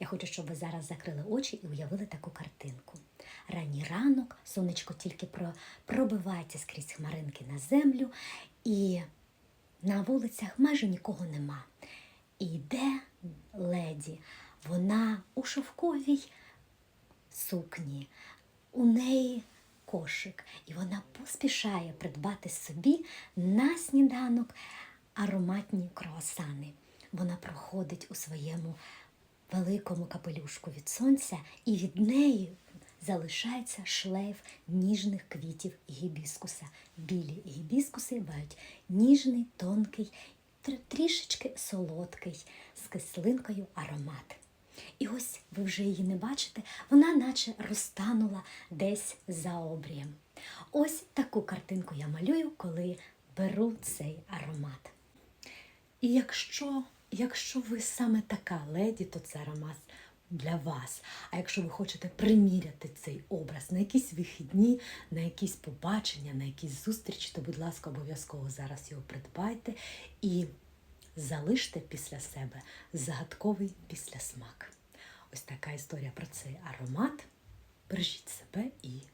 Я хочу, щоб ви зараз закрили очі і уявили таку картинку. Ранній ранок, сонечко тільки пробивається скрізь хмаринки на землю, і на вулицях майже нікого нема. І йде леді. Вона у шовковій сукні, у неї кошик, і вона поспішає придбати собі на сніданок ароматні круасани. Вона проходить у своєму великому капелюшку від сонця, і від неї залишається шлейф ніжних квітів гібіскуса. Білі гібіскуси мають ніжний, тонкий, трішечки солодкий з кислинкою аромат. І ось ви вже її не бачите, вона наче розтанула десь за обрієм. Ось таку картинку я малюю, коли беру цей аромат. І якщо, якщо ви саме така леді, то це аромат для вас. А якщо ви хочете приміряти цей образ на якісь вихідні, на якісь побачення, на якісь зустрічі, то, будь ласка, обов'язково зараз його придбайте і залиште після себе загадковий післясмак. Ось така історія про цей аромат. Бережіть себе і!